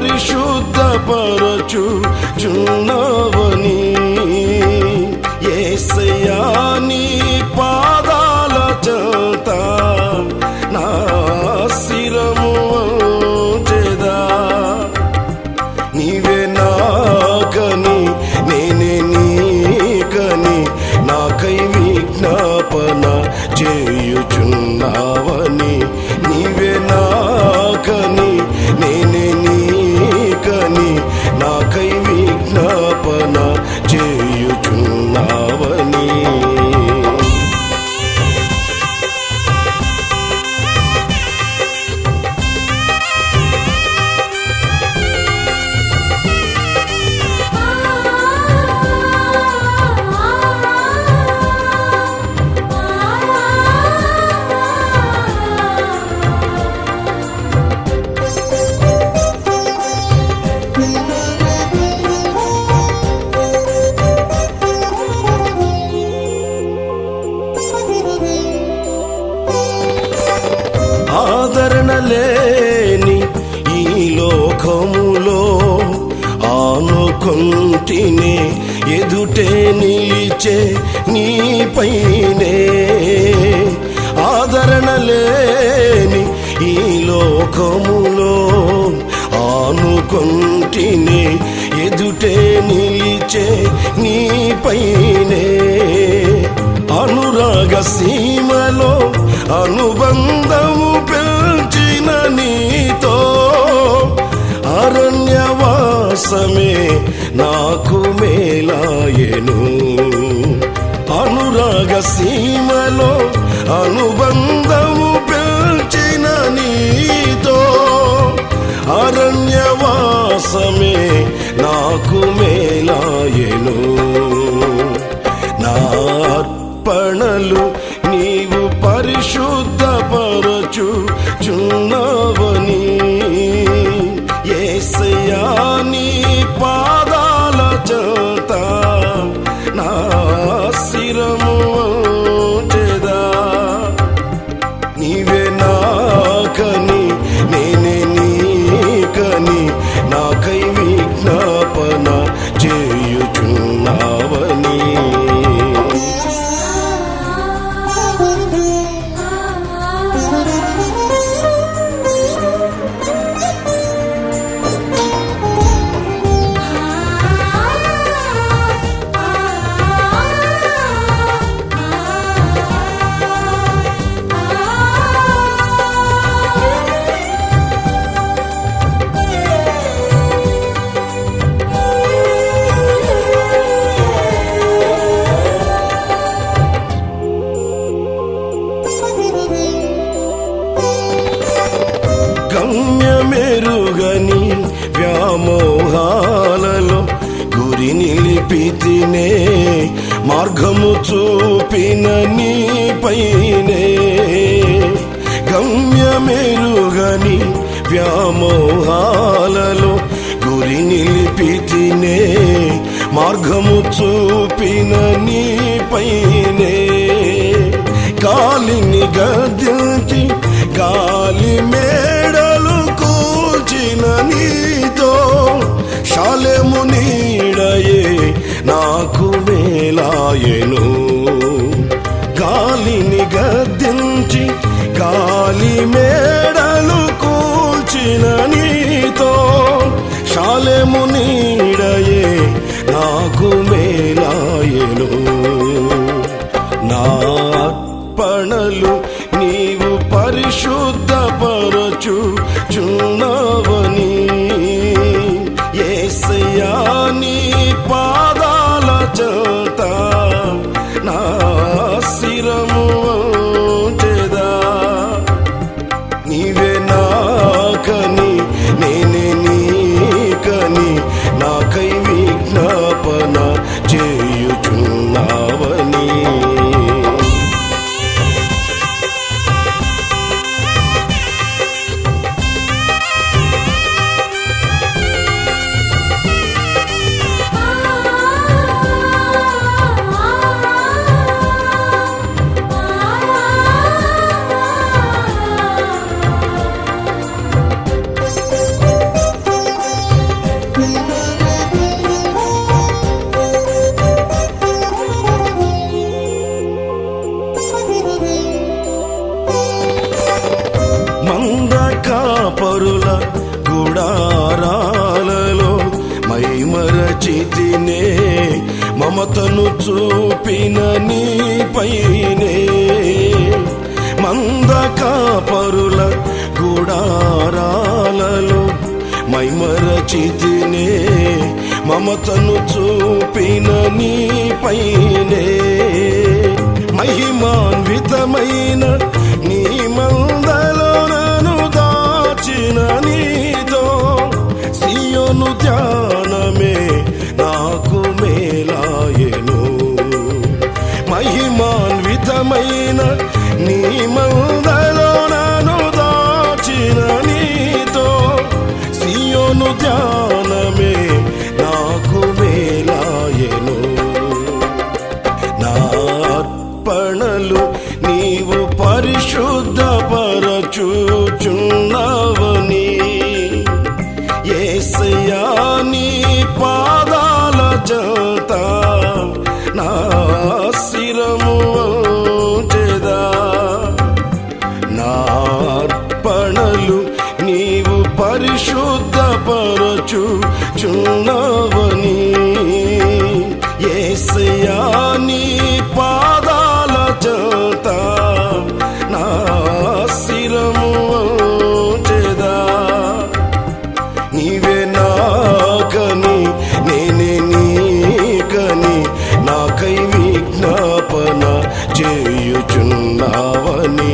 పరిశుద్ధపరచు చున్నవని. ఏసయ్యా పా కొంటినే ఎదుటే నిలిచే నీపైనే ఆదరణ లేని ఈ లోకములో ఆనుకొంటినే ఎదుటే నిలిచే నీపైనే అనురాగ సీమలో అనుబంధ అరణ్యవాసమే నాకు మేలాయను. అనురాగ సీమలో అనుబంధ నిలిపితినే మార్గము చూపిన నీపైనే గమ్యమెరుగని వ్యామోహాలలో గురి నిలిపితినే మార్గము చూపిన నీపైనే కాలిని గద్దించి గాలి మేడలు కూల్చిన నీ శాలెము నీడయే నాకు మేలాయెను. గాలిని గద్దించి గాలి మేడలు కూల్చిన నీతో. శాలెము నీడయే నాకు మేలా మమతను చూపిన నీపైనే మంద కాపరుల గుడారాలలో మైమరచితినే మమతను చూపిన నీపైనే మహిమాన్వితమైన విధమైన నీ మందలో నను దాచిన నీతో సియోను ధ్యానమే నాకు మేలాయను. నా అర్పణలు నీవు పరిశుద్ధపరచుచున్నావని. ఏసయా నీ పాదాల జత அவனே